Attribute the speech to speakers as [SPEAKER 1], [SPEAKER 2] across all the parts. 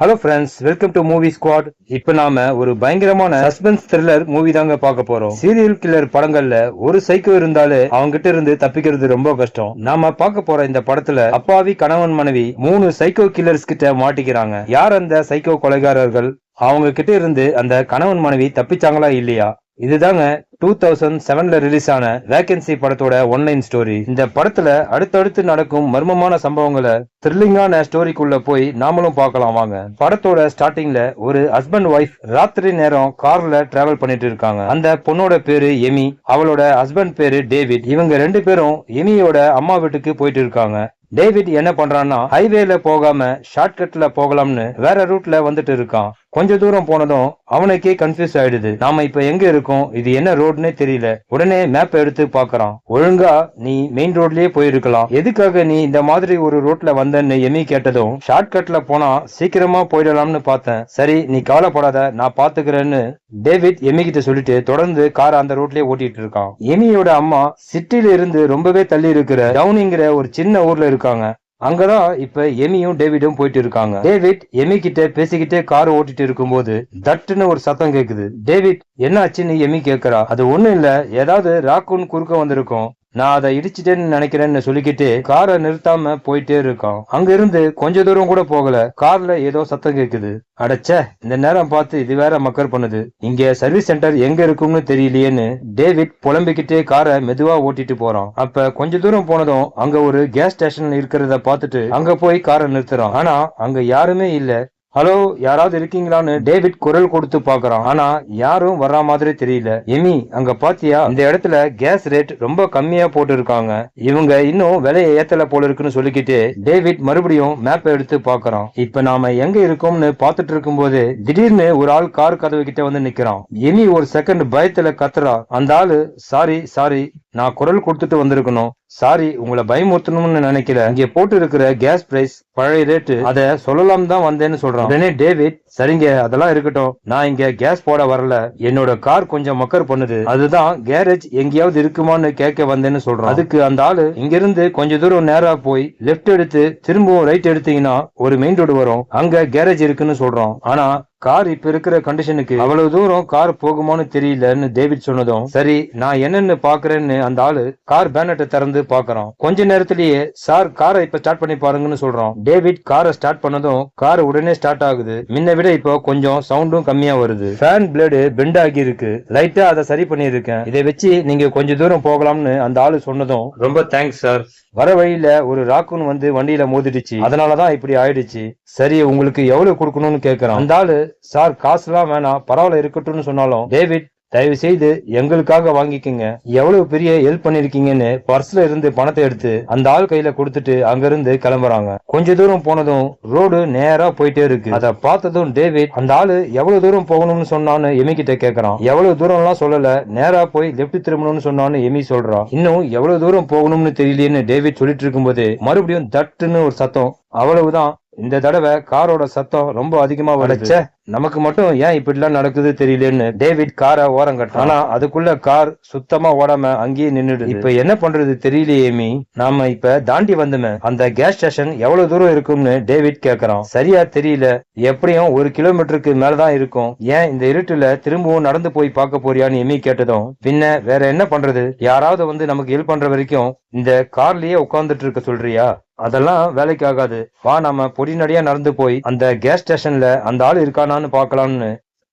[SPEAKER 1] Hello friends welcome to movie squad இப்போ நாம ஒரு பயங்கரமான சஸ்பென்ஸ் த்ரில்லர் மூவி தாங்க பார்க்க போறோம். சீரியல் கில்லர் படங்கள்ல ஒரு சைக்கோ இருந்தாலே அவங்க கிட்ட இருந்து தப்பிக்கிறது ரொம்ப கஷ்டம். நாம பார்க்க போற இந்த படத்துல அப்பாவி கணவன் மனைவி மூணு சைக்கோ கில்லர்ஸ் கிட்ட மாட்டிக்கிறாங்க. யார் அந்த சைக்கோ கொலைகாரர்கள்? அவங்க கிட்ட இருந்து அந்த கணவன் மனைவி தப்பிச்சாங்களா இல்லையா? இதுதாங்க டூ தௌசண்ட் செவன்ல ரிலீஸ் ஆன வேகன்சி படத்தோட ஒன்லைன் ஸ்டோரி இந்த படத்துல அடுத்தடுத்து நடக்கும் மர்மமான சம்பவங்களை த்ரில்லிங்கான ஸ்டோரிக்குள்ள போய் நாமளும் பார்க்கலாம் வாங்க. படத்தோட ஸ்டார்டிங்ல ஒரு ஹஸ்பண்ட் ஒய்ஃப் ராத்திரி நேரம் கார்ல டிராவல் பண்ணிட்டு இருக்காங்க. அந்த பொண்ணோட பேரு எமி அவளோட ஹஸ்பண்ட் பேரு டேவிட். இவங்க ரெண்டு பேரும் எமியோட அம்மா வீட்டுக்கு போயிட்டு இருக்காங்க. டேவிட் என்ன பண்றான்னா ஹைவேல போகாம ஷார்ட்கட்ல போகலாம்னு வேற ரூட்ல வந்துட்டு இருக்கான். கொஞ்ச தூரம் போனதும் அவனுக்கே கன்ஃபியூஸ் ஆயிடுது. நாம இப்ப எங்க இருக்கோம்? இது என்ன ரோடுனே தெரியல. உடனே மேப் எடுத்து பாக்குறான் ஒழுங்கா நீ மெயின் ரோட்லயே போயிருக்கலாம். எதுக்காக நீ இந்த மாதிரி ஒரு ரோட்ல வந்தன்னு எமி கேட்டதும் ஷார்ட்கட்ல போனா சீக்கிரமா போயிடலாம்னு பார்த்தேன். சரி நீ கவலைப்படாத நான் பாத்துக்கிறேன்னு டேவிட் எமி கிட்ட சொல்லிட்டு தொடர்ந்து கார் அந்த ரோட்லயே ஓட்டிட்டு இருக்கான். எமியோட அம்மா சிட்டில இருந்து ரொம்பவே தள்ளி இருக்கிற டவுனிங்கிற ஒரு சின்ன ஊர்ல இருக்காங்க. அங்கதான் இப்ப எமியும் டேவிடும் போயிட்டு இருக்காங்க டேவிட் எமி கிட்ட பேசிக்கிட்டே கார் ஓட்டிட்டு இருக்கும்போது தட்டுன்னு ஒரு சத்தம் கேக்குது. டேவிட் என்ன ஆச்சுன்னு எமி கேக்குறா. அது ஒண்ணும் இல்ல. ஏதாவது ராக்கூன் குறுக்க வந்திருக்கும். நான் அதை இடிச்சிட்டேன்னு நினைக்கிறேன்னு சொல்லிக்கிட்டு காரை நிறுத்தாம போயிட்டே இருக்கான். அங்க இருந்து கொஞ்ச தூரம் கூட போகல. கார்ல ஏதோ சத்தம் கேக்குது. அடச்சே இந்த நேரம் பார்த்து இது வேற மக்கர் பண்ணுது. இங்க சர்வீஸ் சென்டர் எங்க இருக்கும்னு தெரியலையேன்னு டேவிட் புலம்பிக்கிட்டே காரை மெதுவா ஓட்டிட்டு போறான். அப்ப கொஞ்ச தூரம் போனதும் அங்க ஒரு கேஸ் ஸ்டேஷன் இருக்கிறத பார்த்துட்டு அங்க போய் காரை நிறுத்துறான். ஆனா அங்க யாருமே இல்ல. ஹலோ யாராவது இருக்கீங்களான்னு டேவிட் குரல் கொடுத்து பாக்குறான் ஆனா யாரும் வர்ற மாதிரி தெரியல. எமி அங்க பாத்தியா? இந்த இடத்துல கேஸ் ரேட் ரொம்ப கம்மியா போட்டு இருக்காங்க இவங்க இன்னும் விலையை ஏத்தல போல இருக்குன்னு சொல்லிக்கிட்டு டேவிட் மறுபடியும் மேப் எடுத்து பாக்குறான் இப்ப நாம எங்க இருக்கோம்னு பாத்துட்டு இருக்கும்போது திடீர்னு ஒரு ஆள் கார் கதவு கிட்ட வந்து நிக்கிறான். எமி ஒரு செகண்ட் பயத்துல கத்துறா. அந்த ஆளு சாரி சாரி நான் குரல் கொடுத்துட்டு வந்திருக்கணும். சாரி உங்களை பயமுறுத்தணும்னு நினைக்கல. இங்க போட்டு இருக்கிற கேஸ் பிரைஸ் பழைய ரேட்டு அத சொல்லலாம் தான் வந்தேன்னு சொல்றான். உடனே டேவிட் சரிங்க அதெல்லாம் இருக்கட்டும். நான் இங்க கேஸ் போட வரல. என்னோட கார் கொஞ்சம் மக்கர் பண்ணுது. அதுதான் கேரேஜ் எங்கேயாவது இருக்குமான்னு கேட்க வந்தேன்னு சொல்றான். அதுக்கு அந்த ஆளு இங்கிருந்து கொஞ்ச தூரம் நேரா போய் லெஃப்ட் எடுத்து திரும்பவும் ரைட் எடுத்தீங்கன்னா ஒரு மெயின் ரோடு வரும். அங்க கேரேஜ் இருக்குன்னு சொல்றோம் ஆனா கார் இப்ப இருக்கிற கண்டிஷனுக்கு அவ்வளவு தூரம் கார் போகுமான்னு தெரியலன்னு டேவிட் சொன்னதும் சரி நான் என்னன்னு பாக்குறேன்னு அந்த ஆளு கார் பேனட்டை திறந்து பாக்குறான். கொஞ்ச நேரத்திலேயே சார் காரை இப்ப ஸ்டார்ட் பண்ணி பாருங்கன்னு சொல்றான். டேவிட் காரை ஸ்டார்ட் பண்ணதும் கார் உடனே ஸ்டார்ட் ஆகுது. முன்ன விட இப்போ கொஞ்சம் சவுண்டும் கம்மியா வருது. ஃபேன் பிளேடு பெண்ட் ஆகி இருக்கு லைட்டா அதை சரி பண்ணியிருக்கேன். இதை வச்சு நீங்க கொஞ்ச தூரம் போகலாம்னு அந்த ஆளு சொன்னதும் ரொம்ப தேங்க்ஸ் சார் வர வழியில ஒரு ராக்குன் வந்து வண்டியில மோதிடுச்சு. அதனாலதான் இப்படி ஆயிடுச்சு. சரி உங்களுக்கு எவ்வளவு கொடுக்கணும்னு கேக்குறான். அந்த ஆளு சார் காசுலாம் வேணாம் பரவாயில்ல இருக்கட்டும்னு சொன்னாலும் டேவிட் தயவு செய்து எங்களுக்காக வாங்கிக்கங்க. எவ்வளவு பெரிய ஹெல்ப் பண்ணிருக்கீங்கன்னு பர்ஸ்ல இருந்து பணத்தை எடுத்து அந்த ஆள் கையில கொடுத்துட்டு அங்கிருந்து கிளம்புறாங்க. கொஞ்ச தூரம் போனதும் ரோடு நேரா போயிட்டே இருக்கு. அத பார்த்ததும் டேவிட் அந்த ஆளு எவ்வளவு தூரம் போகணும்னு சொன்னான்னு எமி கிட்ட கேக்குறான். எவ்வளவு தூரம் எல்லாம் சொல்லல நேரா போய் லெப்ட் திரும்பணும்னு சொன்னான்னு எமி சொல்றான் இன்னும் எவ்வளவு தூரம் போகணும்னு தெரியலையேன்னு டேவிட் சொல்லிட்டு இருக்கும்போது மறுபடியும் தட்டுன்னு ஒரு சத்தம் அவ்வளவுதான். இந்த தடவை காரோட சத்தம் ரொம்ப அதிகமா வளைச்ச நமக்கு மட்டும் ஏன் இப்படிலாம் நடக்குது தெரியலன்னு டேவிட் காரை ஓரம் கட்டான் ஆனா அதுக்குள்ள கார் சுத்தமா ஓடாம அங்கேயே நின்னுடுது இப்ப என்ன பண்றது தெரியலையே மீ நாம இப்ப தாண்டி வந்தோமே. அந்த கேஸ் ஸ்டேஷன் எவ்வளவு தூரம் இருக்கும்னு டேவிட் கேக்குறான். சரியா தெரியல. எப்படியும் ஒரு கிலோமீட்டருக்கு மேலதான் இருக்கும். ஏன் இந்த இருட்டுல திரும்பவும் நடந்து போய் பார்க்க போறியான்னு எமி கேட்டதும் பின்ன வேற என்ன பண்றது? யாராவது வந்து நமக்கு ஹெல்ப் பண்ற வரைக்கும் இந்த கார்லயே உட்கார்ந்துட்டு இருக்க சொல்றியா? அதெல்லாம் வேலைக்கு ஆகாது வா நாம பொடிநடியா நடந்து போய் அந்த கேஸ் ஸ்டேஷன்ல அந்த ஆள் இருக்கானான்னு பார்க்கலாம்னு.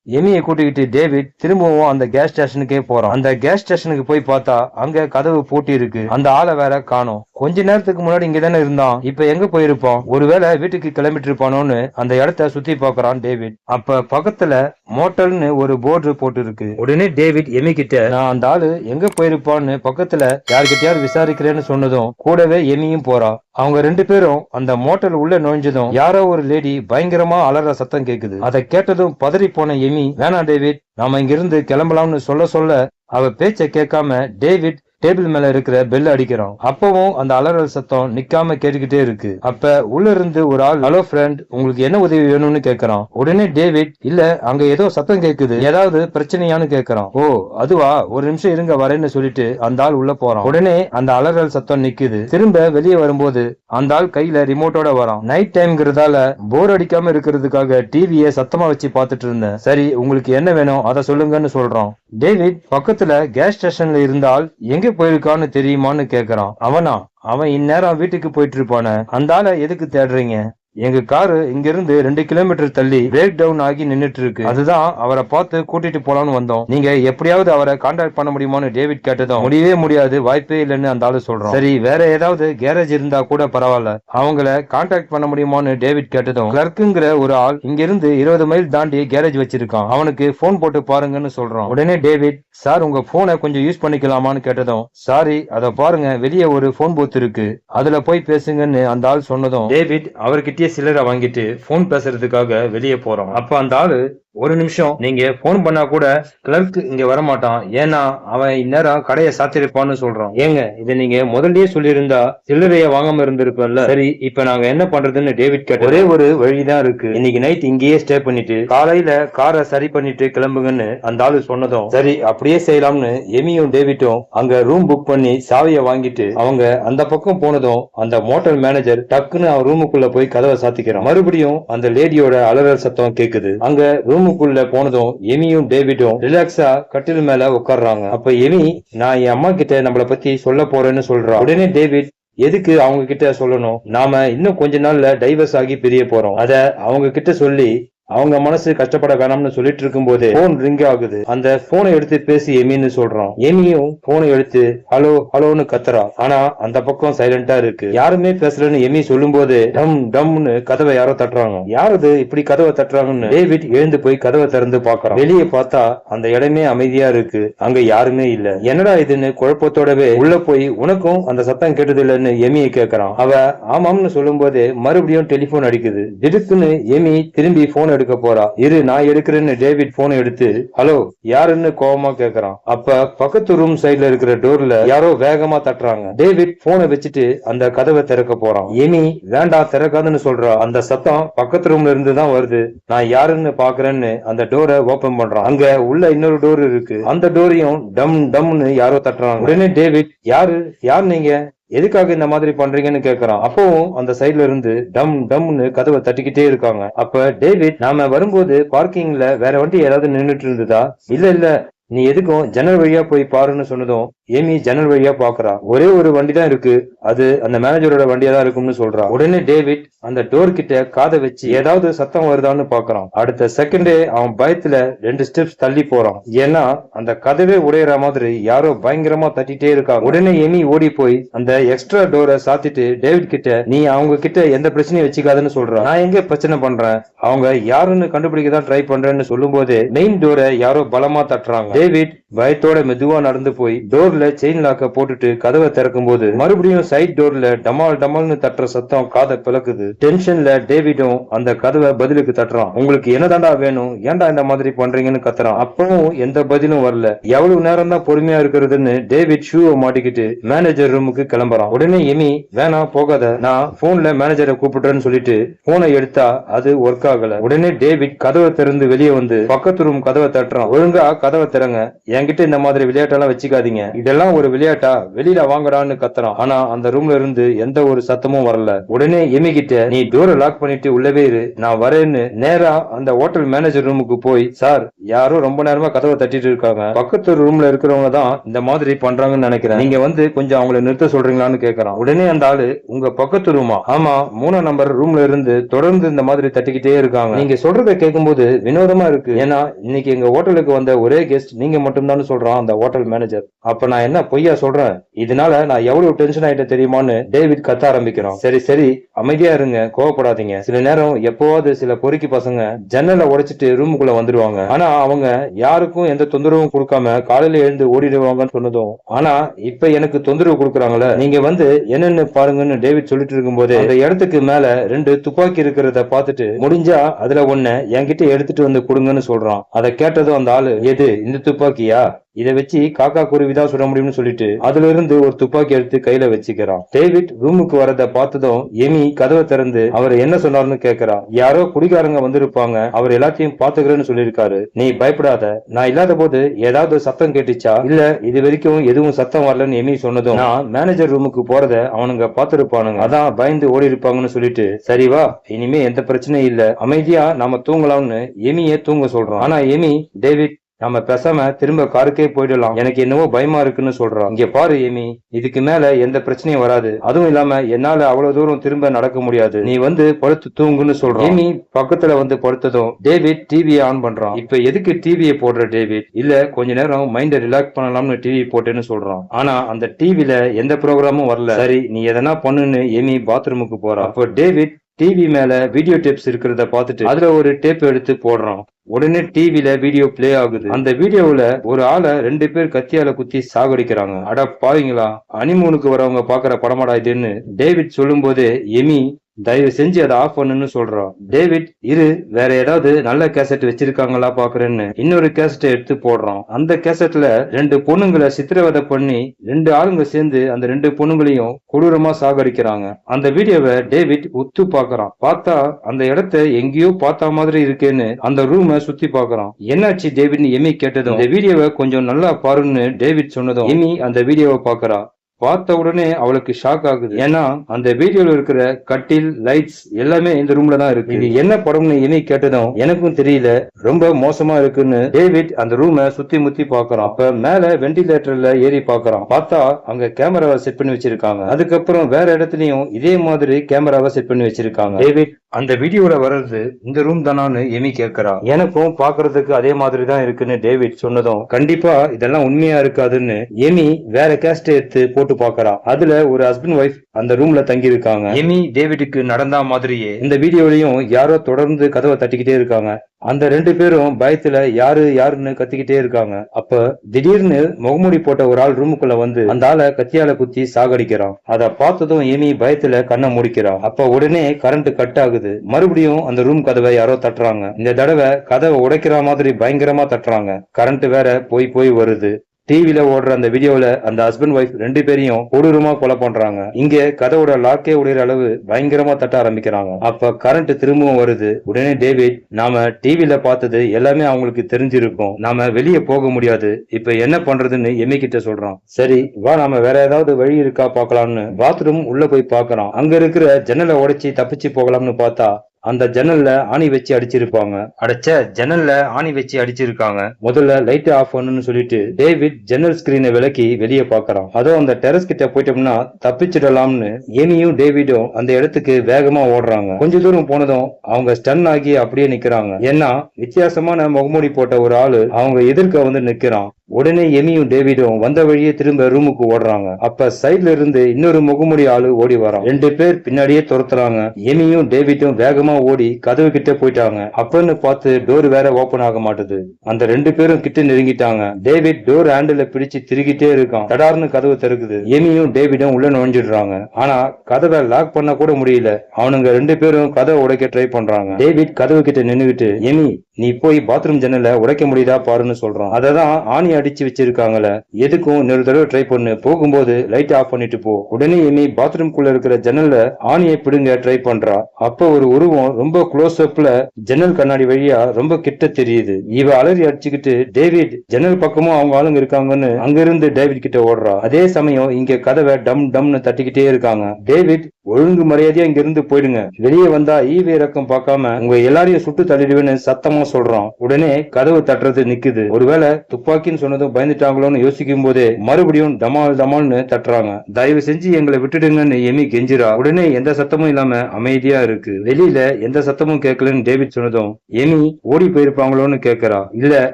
[SPEAKER 1] எமியை கூட்டிக்கிட்டு டேவிட் திரும்பவும் அந்த கேஸ் ஸ்டேஷனுக்கே போறான். அந்த கேஸ் ஸ்டேஷனுக்கு போய் பார்த்தா அங்க கதவு பூட்டி இருக்கு அந்த ஆளை வேற காணும். கொஞ்ச நேரத்துக்கு முன்னாடி இங்க தானே இருந்தான். இப்ப எங்க போயிருப்பான்? ஒருவேளை வீட்டுக்கு கிளம்பிட்டு இருப்பானோன்னு அந்த இடத்த சுத்தி பாக்குறான் டேவிட். அப்ப பக்கத்துல மோட்டல்னு ஒரு போர்டு போட்டு இருக்கு உடனே டேவிட் எமி கிட்ட நான் அந்த ஆளு எங்க போயிருப்பான்னு பக்கத்துல யார்கிட்டயாவது விசாரிக்கிறேன்னு சொன்னதும் கூடவே எமியும் போறா. அவங்க ரெண்டு பேரும் அந்த மோட்டல் உள்ள நுழைஞ்சதும் யாரோ ஒரு லேடி பயங்கரமா அலற சத்தம் கேக்குது. அதை கேட்டதும் பதறி போன எமி வேணாம் டேவிட் நாம இங்கிருந்து கிளம்பலாம்னு சொல்ல சொல்ல அவ பேச்ச கேட்காம டேவிட் டேபிள் மேல இருக்கிற பெல் அடிக்கிறோம். அப்பவும் அந்த அலறல் சத்தம் நிக்காம கேட்டுக்கிட்டே இருக்கு. அப்ப உள்ள இருந்து ஒரு ஆள் ஹலோ ஃப்ரெண்ட் உங்களுக்கு என்ன உதவி வேணும்னு கேக்குறான். உடனே டேவிட் இல்ல அங்க ஏதோ சத்தம் கேக்குது. ஏதாவது பிரச்சனையான்னு கேக்குறான். ஓ அதுவா? ஒரு நிமிஷம் இருங்க வரேன்னு சொல்லிட்டு அந்த ஆள் உள்ள போறான். உடனே அந்த அலறல் சத்தம் நிக்குது. திரும்ப வெளியே வரும்போது அந்த ஆள் கையில ரிமோட்டோட வரான். நைட் டைம்ங்கிறதால போர் அடிக்காம இருக்கிறதுக்காக டிவியை சத்தமா வச்சு பார்த்துட்டு இருந்தேன். சரி உங்களுக்கு என்ன வேணும் அதை சொல்லுங்கன்னு சொல்றோம் டேவிட் பக்கத்துல கேஸ் ஸ்டேஷன்ல இருந்தால் எங்க போயிருக்கான்னு தெரியுமான்னு கேக்குறான். அவனா? அவன் இந்நேரம் வீட்டுக்கு போயிட்டு இருப்பான? அந்த ஆளை எதுக்கு தேடுறீங்க? எங்க காரு இங்க இருந்து ரெண்டு கிலோமீட்டர் தள்ளி பிரேக் டவுன் ஆகி நின்னுட்டு இருக்கு அதுதான் அவரை பார்த்து கூட்டிட்டு போலான்னு வந்தோம். நீங்க எப்படியாவது அவரை கான்டாக்ட் பண்ண முடியுமான்னு டேவிட் கேட்டதும் முடியவே முடியாது வாய்ப்பே இல்லைன்னு அந்த ஆளு சொல்றோம் சரி வேற ஏதாவது கேரேஜ் இருந்தா கூட பரவாயில்ல. அவங்கள கான்டாக்ட் பண்ண முடியுமான்னு டேவிட் கேட்டதும் கிளர்க்குங்கிற ஒரு ஆள் இங்க இருந்து இருபது மைல் தாண்டி கேரேஜ் வச்சிருக்கான். அவனுக்கு போன் போட்டு பாருங்கன்னு சொல்றோம் உடனே டேவிட் சார் உங்க போனை கொஞ்சம் யூஸ் பண்ணிக்கலாமான்னு கேட்டதும் சாரி அதை பாருங்க வெளியே ஒரு போன் பூத் இருக்கு. அதுல போய் பேசுங்கன்னு அந்த ஆள் சொன்னதும் டேவிட் அவர்கிட்ட சில்லறை வாங்கிட்டு போன் பேசுறதுக்காக வெளியே போறோம். அப்ப அந்த ஆளு ஒரு நிமிஷம் நீங்க போன் பண்ணா கூட கிளர்க் இங்க வரமாட்டான். ஏன்னா அவன் இந்நேரம் கடையை சாத்திருப்பான்னு சொல்றான். ஏங்க இதை நீங்க முதல்லயே சொல்லியிருந்தா சில்லறைய வாங்காம இருந்திருப்பேன்ல. சரி இப்ப நாங்க என்ன பண்றதுன்னு டேவிட் கேட்ட ஒரே ஒரு வழிதான் இருக்கு. இன்னைக்கு நைட் இங்கேயே ஸ்டே பண்ணிட்டு காலையில காரை சரி பண்ணிட்டு கிளம்புங்கன்னு அந்த ஆளு சொன்னதும் சரி அப்படியே செய்யலாம்னு எமியும் டேவிட்டும் அங்க ரூம் புக் பண்ணி சாவியை வாங்கிட்டு அவங்க அந்த பக்கம் போனதும் அந்த மோட்டல் மேனேஜர் டக்குன்னு அவன் ரூமுக்குள்ள போய் கதவை சாத்திக்கிறான். மறுபடியும் அந்த லேடியோட அலறல் சத்தம் கேக்குது. அங்க ரூமுக்குள்ள போனதும் எமியும் டேவிடும் ரிலாக்ஸா கட்டில் மேல உட்கார்றாங்க. அப்ப எமி நான் என் அம்மா கிட்ட நம்மள பத்தி சொல்ல போறேன்னு சொல்றா. உடனே டேவிட் எதுக்கு அவங்க கிட்ட சொல்லணும்? நாம இன்னும் கொஞ்ச நாள்ல டைவர்ஸ் ஆகி பிரிய போறோம். அத அவங்க கிட்ட சொல்லி அவங்க மனசு கஷ்டப்பட வேணாம்னு சொல்லிட்டு இருக்கும் போதே போன் ரிங் ஆகுது. அந்த போனை எடுத்து பேசி எமின்னு சொல்றான். எமியும் போனை எடுத்து ஹலோ ஹலோன்னு கத்துறா. ஆனா அந்த பக்கம் சைலண்டா இருக்கு. யாருமே பேசலன்னு எமி சொல்லும் போது டம் டம்னு கதவை யாரோ தட்டுறாங்க. யாரது இப்படி கதவை தட்டுறாங்கன்னு? டேவிட் எழுந்து போய் கதவை திறந்து பாக்குறான் வெளியே பார்த்தா அந்த இடமே அமைதியா இருக்கு. அங்க யாருமே இல்ல. என்னடா இதுன்னு குழப்பத்தோடவே உள்ள போய் உனக்கும் அந்த சத்தம் கேட்டது இல்லன்னு எமியை கேக்குறான். அவ ஆமாம்னு சொல்லும் போது மறுபடியும் டெலிபோன் அடிக்குது. திடுக்குன்னு எமி திரும்பி போன் எடுக்க போறா. இரு நான் எடுக்கிறேன்னு டேவிட் போன் எடுத்து ஹலோ யாருன்னு கோவமா கேக்குறான்? அப்ப பக்கத்து ரூம் சைடுல இருக்கிற டோர்ல யாரோ வேகமா தட்டுறாங்க. டேவிட் போனை வச்சுட்டு அந்த கதவை திறக்க போறான். எமி வேண்டாம் திறக்காதுன்னு சொல்றா. அந்த சத்தம் பக்கத்து ரூம்ல இருந்து தான் வருது. நான் யாருன்னு பாக்குறேன்னு அந்த டோரை ஓபன் பண்றான். அங்க உள்ள இன்னொரு டோர் இருக்கு. அந்த டோரையும் டம் டம்னு யாரோ தட்டுறாங்க. உடனே டேவிட் யாரு? யார் நீங்க? எதுக்காக இந்த மாதிரி பண்றீங்கன்னு கேக்குறான். அப்பவும் அந்த சைடுல இருந்து டம் டம்னு கதவை தட்டிக்கிட்டே இருக்காங்க. அப்ப டேவிட் நாம வரும்போது பார்க்கிங்ல வேற வண்டி ஏதாவது நின்னுட்டு இருந்ததா? இல்ல இல்ல. நீ எதுக்கும் ஜன்னல் வழியா போய் பாருன்னு சொன்னதும் ஏமி ஜன்னல் வழியா பாக்குறா. ஒரே ஒரு வண்டி தான் இருக்கு. அது அந்த மேனேஜரோட வண்டியா தான் இருக்கும்னு சொல்றா. உடனே டேவிட் அந்த டோர் கிட்ட காதை வச்சு ஏதாவது சத்தம் வருதான்னு பாக்குறான். அடுத்த செகண்டே அவன் பயத்துல ரெண்டு ஸ்டெப்ஸ் தள்ளி போறான். ஏன்னா அந்த கதவே உடையற மாதிரி யாரோ பயங்கரமா தட்டிட்டே இருக்காங்க உடனே ஏமி ஓடி போய் அந்த எக்ஸ்ட்ரா டோரை சாத்திட்டு டேவிட் கிட்ட நீ அவங்க கிட்ட எந்த பிரச்சனையும் வச்சுக்காதுன்னு சொல்றான் நான் எங்க பிரச்சனை பண்றேன்? அவங்க யாருன்னு கண்டுபிடிக்க தான் ட்ரை பண்றேன்னு சொல்லும் போது மெயின் டோரை யாரோ பலமா தட்டுறாங்க. டேவிட் பயத்தோட மெதுவா நடந்து போய் டோர்ல செயின் லாக்க போட்டுட்டு கதவை திறக்கும் போது மறுபடியும் சைட் டோர்ல டமால் டமால்னு தட்டுற சத்தம் காதை பிளக்குது. டென்ஷன்ல டேவிடும் அந்த கதவை பதிலுக்கு தட்டுறான். உங்களுக்கு என்னதாண்டா வேணும்? ஏன்டா இந்த மாதிரி பண்றீங்கன்னு கத்துறான். அப்பவும் எந்த பதிலும் வரல. எவ்வளவு நேரம் தான் பொறுமையா இருக்கிறதுன்னு டேவிட் ஷூவை மாட்டிக்கிட்டு மேனேஜர் ரூமுக்கு கிளம்புறான். உடனே எமி வேணாம் போகாத. நான் போன்ல மேனேஜரை கூப்பிடுறேன்னு சொல்லிட்டு போனை எடுத்தா அது ஒர்க் ஆகல. உடனே டேவிட் கதவை திறந்து வெளியே வந்து பக்கத்து ரூம் கதவை தட்டுறான். ஒழுங்கா கதவை திறங்க என்கிட்ட இந்த மாதிரி விளையாட்டெல்லாம் வச்சுக்காதீங்க. இதெல்லாம் ஒரு விளையாட்டா? வெளியில வாங்கடான்னு கத்துறான். ஆனா அந்த ரூம்ல இருந்து எந்த ஒரு சத்தமும் வரல. உடனே எமி கிட்ட நீ டோரை லாக் பண்ணிட்டு உள்ளவே இரு. நான் வரேன்னு நேரா அந்த ஹோட்டல் மேனேஜர் ரூமுக்கு போய் சார் யாரோ ரொம்ப நேரமா கதவை தட்டிட்டு இருக்காங்க. பக்கத்து ரூம்ல இருக்கிறவங்க தான் இந்த மாதிரி பண்றாங்கன்னு நினைக்கிறேன். நீங்க வந்து கொஞ்சம் அவங்கள நிறுத்த சொல்றீங்களான்னு கேக்குறான். உடனே அந்த ஆளு உங்க பக்கத்து ரூமா ஆமா. மூணாம் நம்பர் ரூம்ல இருந்து தொடர்ந்து இந்த மாதிரி தட்டிக்கிட்டே இருக்காங்க. நீங்க சொல்றத கேட்கும்போது வினோதமா இருக்கு. ஏன்னா இன்னைக்கு எங்க ஹோட்டலுக்கு வந்த ஒரே கெஸ்ட் நீங்க மட்டும்தான் சொல்றான் அந்த ஹோட்டல் மேனேஜர் அப்ப நான் என்ன பொய்யா சொல்றேன்? இதனால நான் எவ்வளவு டென்ஷன் ஆயிட்டேன் தெரியுமான்னு டேவிட் கத்த ஆரம்பிக்கிறோம் சரி சரி அமைதியா இருங்க கோவப்படாதீங்க. சில நேரம் எப்போவாது சில பொறுக்கி பசங்க ஜன்னலை உடைச்சிட்டு ரூமுக்குள்ள வந்துருவாங்க. ஆனா அவங்க யாருக்கும் எந்த தொந்தரவும் கொடுக்காம காலையில எழுந்து ஓடிடுவாங்கன்னு சொன்னதும் ஆனா இப்ப எனக்கு தொந்தரவு கொடுக்குறாங்களே நீங்க வந்து என்னன்னு பாருங்கன்னு டேவிட் சொல்லிட்டு இருக்கும்போது அந்த இடத்துக்கு மேல ரெண்டு துப்பாக்கி இருக்கிறத பாத்துட்டு முடிஞ்சா அதுல ஒண்ணு என்கிட்ட எடுத்துட்டு வந்து கொடுங்கன்னு சொல்றான். அதை கேட்டதும் அந்த ஆளு எது இந்த துப்பாக்கியா? இதை வச்சு காக்கா குருவி தான் சுட முடியும்னு சொல்லிட்டு அதுல இருந்து ஒரு துப்பாக்கி எடுத்து கையில வச்சுக்கிறான். டேவிட் ரூமுக்கு வரத பார்த்ததும் எமி கதவை திறந்து அவர் என்ன சொன்னார்னு கேக்குறான் யாரோ குடிகாரங்க வந்திருப்பாங்க அவர் எல்லாத்தையும் பாத்துக்கிறேன்னு சொல்லியிருக்காரு. நீ பயப்படாத நான் இல்லாத போது ஏதாவது சத்தம் கேட்டுச்சா? இல்ல இது வரைக்கும் எதுவும் சத்தம் வரலன்னு எமி சொன்னதும் நான் மேனேஜர் ரூமுக்கு போறத அவனுங்க பாத்துருப்பானுங்க அதான் பயந்து ஓடி இருப்பாங்கன்னு சொல்லிட்டு சரிவா இனிமே எந்த பிரச்சனையும் இல்ல. அமைதியா நாம தூங்கலாம்னு எமியே தூங்க சொல்றான். ஆனா எமி டேவிட் நம்ம பேசாம திரும்ப காருக்கே போயிடலாம். எனக்கு என்னவோ பயமா இருக்குன்னு சொல்றான் இங்க பாரு ஏமி. இதுக்கு மேல எந்த பிரச்சனையும் வராது. அதுவும் இல்லாம என்னால அவ்வளவு தூரம் திரும்ப நடக்க முடியாது. நீ வந்து படுத்து தூங்குன்னு சொல்றான் ஏமி பக்கத்துல வந்து படுத்ததும் டேவிட் டிவியை ஆன் பண்றான் இப்ப எதுக்கு டிவியை போடுற டேவிட்? இல்ல கொஞ்ச நேரம் மைண்ட ரிலாக்ஸ் பண்ணலாம்னு டிவி போட்டேன்னு சொல்றான் ஆனா அந்த டிவில எந்த ப்ரோக்ராமும் வரல. சரி நீ எதனா பண்ணுன்னு ஏமி பாத்ரூமுக்கு போறான் அப்போ டேவிட் டிவி மேல வீடியோ டேப்ஸ் இருக்கிறத பார்த்துட்டு அதுல ஒரு டேப் எடுத்து போடுறோம். உடனே டிவில வீடியோ ப்ளே ஆகுது. அந்த வீடியோவுல ஒரு ஆளை ரெண்டு பேர் கத்தியால குத்தி சாகடிக்கிறாங்க. அட பாவீங்களா அனிமூனுக்கு வரவங்க பாக்குற படமாடா இதுன்னு டேவிட் சொல்லும் போதே எமி தயவு செஞ்சு அதை ஆஃப் பண்ணுன்னு சொல்றான் டேவிட் இரு வேற ஏதாவது நல்ல கேசட் வச்சிருக்காங்களா பாக்குறேன்னு. இன்னொரு கேசட்டை எடுத்து போடுறான் அந்த கேசட்ல ரெண்டு பொண்ணுங்களை சித்திரவதை பண்ணி ரெண்டு ஆளுங்க சேர்ந்து அந்த ரெண்டு பொண்ணுங்களையும் கொடூரமா சாகரிக்கிறாங்க அந்த வீடியோவை டேவிட் உத்து பாக்குறான். பார்த்தா அந்த இடத்த எங்கேயோ பார்த்த மாதிரி இருக்கேன்னு அந்த ரூமை சுத்தி பாக்குறான். என்னாச்சு டேவிட்னு எமி கேட்டதும் இந்த வீடியோவை கொஞ்சம் நல்லா பாருன்னு டேவிட் சொன்னதும் எமி அந்த வீடியோவை பாக்குறா. பார்த்த உடனே அவளுக்கு ஷாக் ஆகுது. ஏன்னா அந்த வீடியோல இருக்கிற கட்டில் லைட்ஸ் எல்லாமே இந்த ரூம்ல தான் இருக்கு. இது என்ன படம்னு இனி கேட்டதும் எனக்கும் தெரியல. ரொம்ப மோசமா இருக்குன்னு டேவிட் அந்த ரூமை சுத்தி முத்தி பாக்குறான் அப்ப மேல வெண்டிலேட்டர்ல ஏறி பாக்குறான் பார்த்தா அங்க கேமராவை செட் பண்ணி வச்சிருக்காங்க. அதுக்கப்புறம் வேற இடத்துலயும் இதே மாதிரி கேமராவை செட் பண்ணி வச்சிருக்காங்க. டேவிட் அந்த வீடியோல வர்றது இந்த ரூம் தானான்னு எமி கேக்குறா எனக்கும் பாக்குறதுக்கு அதே மாதிரி தான் இருக்குன்னு டேவிட் சொன்னதும் கண்டிப்பா இதெல்லாம் உண்மையா இருக்காதுன்னு எமி வேற கேஸ்ட் எடுத்து போட்டு பாக்குறா. அதுல ஒரு ஹஸ்பண்ட் ஒய்ஃப் அந்த ரூம்ல தங்கி இருக்காங்க எமி டேவிடுக்கு நடந்தா மாதிரியே இந்த வீடியோலயும் யாரோ தொடர்ந்து கதவை தட்டிக்கிட்டே இருக்காங்க. அந்த ரெண்டு பேரும் பயத்துல யாரு யாருன்னு கத்திக்கிட்டே இருக்காங்க. அப்ப திடீர்னு முகமூடி போட்ட ஒரு ஆள் ரூமுக்குள்ள வந்து அந்த ஆளை கத்தியால குத்தி சாகடிக்கிறான். அத பார்த்ததும் எமி பயத்துல கண்ணை முடிக்கிறான். அப்ப உடனே கரண்ட் கட் ஆகுது. மறுபடியும் அந்த ரூம் கதவை யாரோ தட்டுறாங்க. இந்த தடவை கதவை உடைக்கிற மாதிரி பயங்கரமா தட்டுறாங்க. கரண்ட் வேற போய் போய் வருது. டிவியில ஓடுற அந்த வீடியோல அந்த ஹஸ்பண்ட் ஒய்ஃப் ரெண்டு பேரையும் கொடூரமா கொலை பண்றாங்க. இங்க கதவோட லாக்கே உடையிற அளவு பயங்கரமா தட்ட ஆரம்பிக்கிறாங்க. அப்ப கரண்ட் திரும்பவும் வருது. உடனே டேவிட் நாம டிவியில பார்த்தது எல்லாமே அவங்களுக்கு தெரிஞ்சிருக்கும். நாம வெளியே போக முடியாது. இப்ப என்ன பண்றதுன்னு எம்மி கிட்ட சொல்றான். சரி வா நாம வேற ஏதாவது வழி இருக்கா பார்க்கலாம்னு. பாத்ரூம் உள்ள போய் பாக்குறோம் அங்க இருக்கிற ஜன்னலை உடைச்சி தப்பிச்சு போகலாம்னு பார்த்தா அந்த ஜன்னல்ல ஆணி வச்சு அடிச்சிருப்பாங்க. அடைச்ச ஜன்னல்ல ஆணி வச்சு அடிச்சிருக்காங்க. முதல்ல லைட் ஆஃப் பண்ணுன்னு சொல்லிட்டு டேவிட் ஜன்னல் ஸ்கிரீனை விலக்கி வெளியே பார்க்கறான் அதோ அந்த டெரஸ் கிட்ட போயிட்டோம்னா தப்பிச்சிடலாம்னு ஏமியும் டேவிடும் அந்த இடத்துக்கு வேகமா ஓடுறாங்க. கொஞ்ச தூரம் போனதும் அவங்க ஸ்டன் ஆகி அப்படியே நிக்கிறாங்க. ஏன்னா வித்தியாசமான முகமூடி போட்ட ஒரு ஆளு அவங்க எதிர்க்க வந்து நிக்கிறான். உடனே எமியும் டேவிடும் வந்த வழியே திரும்ப ரூமுக்கு ஓடுறாங்க. அப்ப சைடுல இருந்து இன்னொரு முகமூடி ஆளு ஓடி வரான். ரெண்டு பேர் பின்னாடியே துரத்துறாங்க. எமியும் டேவிடும் வேகமா ஓடி கதவு கிட்ட போயிட்டாங்க. அப்பன்னு பார்த்து டோர் வேற ஓபன் ஆக மாட்டுது. அந்த ரெண்டு பேரும் கிட்ட நெருங்கிட்டாங்க. டேவிட் டோர் ஹேண்டில் பிடிச்சு திருகிட்டே இருக்கான். தடார்னு கதவு திறக்குது. எமியும் டேவிடும் உள்ள நுழைஞ்சிடுறாங்க. ஆனா கதவை லாக் பண்ண கூட முடியல. அவனுங்க ரெண்டு பேரும் கதவை உடைக்க ட்ரை பண்றாங்க. டேவிட் கதவு கிட்ட நின்னுகிட்டு எமி நீ போய் பாத்ரூம் ஜன்னல உடைக்க முடியுதா பாருன்னு சொல்றான். அததான் ஆணி அடிச்சு வச்சிருக்காங்கல்ல எதுக்கும் இன்னொரு தடவை ட்ரை பண்ணு. போகும்போது லைட் ஆஃப் பண்ணிட்டு போ. உடனே எமி பாத்ரூம்குள்ள இருக்கிற ஜன்னல்ல ஆணியை பிடுங்க ட்ரை பண்றா. அப்ப ஒரு உருவம் ரொம்ப க்ளோஸ் அப்ல ஜன்னல் கண்ணாடி வழியா ரொம்ப கிட்ட தெரியுது. இவ அலறி அடிச்சுக்கிட்டு டேவிட் ஜன்னல் பக்கமும் அவங்க ஆளுங்க இருக்காங்கன்னு அங்கிருந்து டேவிட் கிட்ட ஓடுறா. அதே சமயம் இங்க கதவை டம் டம்னு தட்டிக்கிட்டே இருக்காங்க. டேவிட் ஒழுங்கு மரியாதையா இங்க இருந்து போயிடுங்க. வெளியே வந்தா ஈவி இறக்கம் பார்க்காம உங்க எல்லாரையும் சுட்டு தள்ளிடுவேன்னு சத்தமா சொல்றான். உடனே கதவு தட்டுறது நிக்குது. ஒருவேளை துப்பாக்கின்னு சொன்னதும் பயந்துட்டாங்களோன்னு யோசிக்கும் போதே மறுபடியும் தமால் தமால்னு தட்டுறாங்க. தயவு செஞ்சு எங்களை விட்டுடுங்கன்னு எமி கெஞ்சிரா உடனே எந்த சத்தமும் இல்லாம அமைதியா இருக்கு. வெளியில எந்த சத்தமும் கேட்கலன்னு டேவிட் சொன்னதும் எமி ஓடி போயிருப்பாங்களோன்னு கேக்குறா இல்ல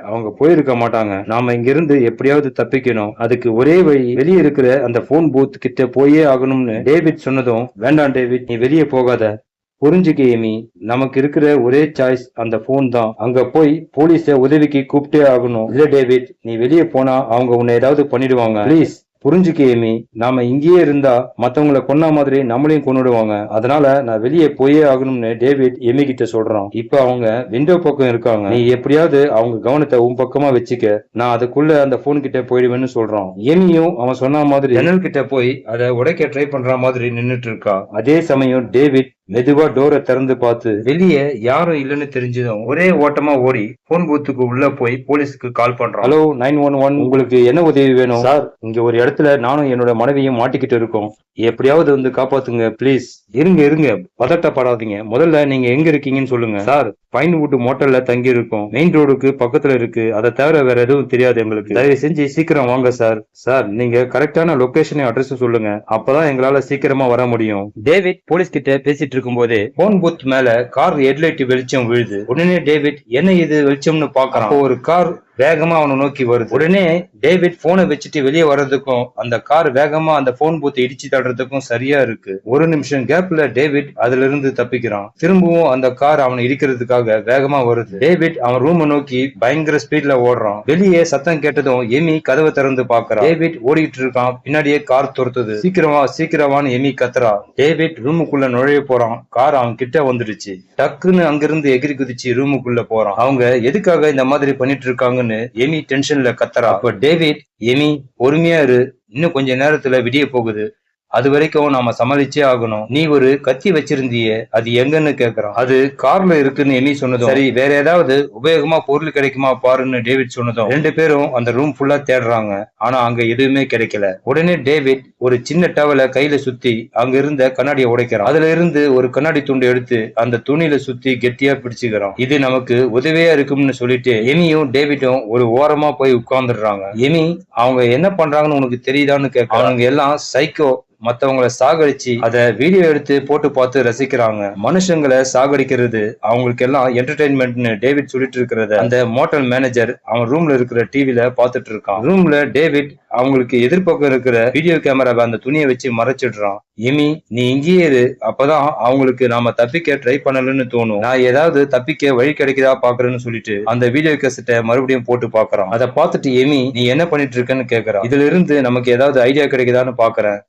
[SPEAKER 1] அவங்க போயிருக்க மாட்டாங்க. நாம இங்க இருந்து எப்படியாவது தப்பிக்கணும். அதுக்கு ஒரே வழி வெளியே இருக்கிற அந்த போன் பூத் கிட்ட போயே ஆகணும்னு டேவிட் சொன்னதும் வேண்டாம் டேவிட் நீ வெளியே போகாத. புரிஞ்சுக்க ஏமி நமக்கு இருக்கிற ஒரே சாய்ஸ் அந்த போன் தான். அங்க போய் போலீஸ உதவிக்கு கூப்பிட்டே ஆகணும். இல்ல டேவிட் நீ வெளியே போனா அவங்க உன்னை ஏதாவது பண்ணிடுவாங்க. ப்ளீஸ் புரிஞ்சுக்க ஏமி நாம இங்கேயே இருந்தா மத்தவங்களை கொன்ன மாதிரி நம்மளையும் கொண்டுடுவாங்க அதனால நான் வெளியே போயே ஆகணும்னு டேவிட் எமி கிட்ட சொல்றான். இப்ப அவங்க விண்டோ பக்கம் இருக்காங்க. நீ எப்படியாவது அவங்க கவனத்தை உன் பக்கமா வச்சுக்க. நான் அதுக்குள்ள அந்த போன் கிட்ட போயிடுவேன்னு சொல்றான். எமியும் அவன் சொன்ன மாதிரி ஜன்னல் கிட்ட போய் அதை உடைக்க ட்ரை பண்ற மாதிரி நின்னுட்டு இருக்கா. அதே சமயம் டேவிட் மெதுவா டோரை திறந்து பார்த்து வெளியே யாரும் இல்லைன்னு தெரிஞ்சதும் ஒரே ஓட்டமா ஓடி போன் பூத்துக்கு உள்ள போய் போலீஸ்க்கு கால் பண்றான் ஹலோ நைன் ஒன் ஒன் உங்களுக்கு என்ன உதவி வேணும்? சார் இங்க ஒரு இடத்துல நானும் என்னோட மனைவியும் மாட்டிக்கிட்டு இருக்கோம். எப்படியாவது வந்து காப்பாத்துங்க ப்ளீஸ் இருங்க இருங்க. பதட்டப்படாதீங்க. முதல்ல நீங்க எங்க இருக்கீங்கன்னு சொல்லுங்க. சார் பைன்வுட் மோட்டல்ல தங்கி இருக்கோம் மெயின் ரோடுக்கு பக்கத்துல இருக்கு. அதை தவிர வேற எதுவும் தெரியாது எங்களுக்கு. தயவு செஞ்சு சீக்கிரம் வாங்க சார். சார் நீங்க கரெக்டான லொகேஷனை அட்ரஸ் சொல்லுங்க. அப்பதான் எங்களால சீக்கிரமா வர முடியும். டேவிட் போலீஸ் கிட்ட பேசிட்டு இருக்கும்போதே போன் பூத் மேல கார் ஹெட்லைட் வெளிச்சம் விழுது. உடனே டேவிட் என்ன இது வெளிச்சம்னு பாக்குறான் ஒரு கார் வேகமா அவனை நோக்கி வருது. உடனே டேவிட் போனை வச்சுட்டு வெளியே வர்றதுக்கும் அந்த கார் வேகமா அந்த போன் பூத்தை இடிச்சு தடுறதுக்கும் சரியா இருக்கு. ஒரு நிமிஷம் கேப்ல டேவிட் அதுல இருந்து தப்பிக்கிறான். திரும்பவும் அந்த கார் அவனை இடிக்கிறதுக்காக வேகமா வருது. டேவிட் அவன் ரூமை நோக்கி பயங்கர ஸ்பீட்ல ஓடுறான். வெளியே சத்தம் கேட்டதும் எமி கதவை திறந்து பாக்குறான் டேவிட் ஓடிட்டு இருக்கான். பின்னாடியே கார் துரத்துது. சீக்கிரமா சீக்கிரமான்னு எமி கத்துறா. டேவிட் ரூமுக்குள்ள நுழைய போறான். கார் அவன் கிட்ட வந்துடுச்சு. டக்குன்னு அங்கிருந்து எகிரி குதிச்சு ரூமுக்குள்ள போறான். அவங்க எதுக்காக இந்த மாதிரி பண்ணிட்டு இருக்காங்கன்னு எமி டென்ஷன்ல கத்தரா அப்ப டேவிட் எமி பொறுமையா இரு. இன்னும் கொஞ்ச நேரத்துல விடிய போகுது. அது வரைக்கும் நாம சமாளிச்சே ஆகணும். நீ ஒரு கத்தி வச்சிருந்திய அது எங்கன்னு கேக்குறான். அது கார்ல இருக்குன்னு எண்ணி சொன்னதும் சரி வேற ஏதாவது உபயோகமா பொருள் கிடைக்குமா பாருன்னு டேவிட் சொன்னதும் ரெண்டு பேரும் அந்த ரூம் ஃபுல்லா தேடுறாங்க. ஆனா அங்க எதுவுமே கிடைக்கல. உடனே டேவிட் ஒரு சின்ன டவலை கையில சுத்தி அங்க இருந்த கண்ணாடியை உடைக்கிறான். அதுல இருந்து ஒரு கண்ணாடி துண்டு எடுத்து அந்த துணியில சுத்தி கெட்டியா பிடிச்சுக்கிறான். இது நமக்கு உதவியா இருக்கும்னு சொல்லிட்டு எமியும் டேவிடும் ஒரு ஓரமா போய் உட்கார்ந்துடுறாங்க. எமி அவங்க என்ன பண்றாங்கன்னு உனக்கு தெரியுதான்னு கேட்க அவங்க எல்லாம் சைக்கோ மத்தவங்களை சாகடிச்சு அத வீடியோ எடுத்து போட்டு பார்த்து ரசிக்கிறாங்க. மனுஷங்களை சாகடிக்கிறது அவங்களுக்கு எல்லாம் என்டர்டைன்மெண்ட்னு டேவிட் சொல்லிட்டு இருக்கிறத அந்த மோட்டல் மேனேஜர் அவன் ரூம்ல இருக்கிற டிவில பாத்துட்டு இருக்கான். ரூம்ல டேவிட் அவங்களுக்கு எதிர்பக்கம் இருக்கிற வீடியோ கேமராவை அந்த துணியை வச்சு மறைச்சிடுறான். எமி நீ இங்கேயே இரு. அப்பதான் அவங்களுக்கு நாம தப்பிக்க ட்ரை பண்ணலன்னு தோணும். நான் ஏதாவது தப்பிக்க வழி கிடைக்குதா பாக்குறேன்னு சொல்லிட்டு அந்த வீடியோ கேசட்டை மறுபடியும் போட்டு பாக்குறான் அதை பார்த்துட்டு எமி நீ என்ன பண்ணிட்டு இருக்கன்னு கேக்குறான். இதுல இருந்து நமக்கு ஏதாவது ஐடியா கிடைக்குதான்னு பாக்குறேன்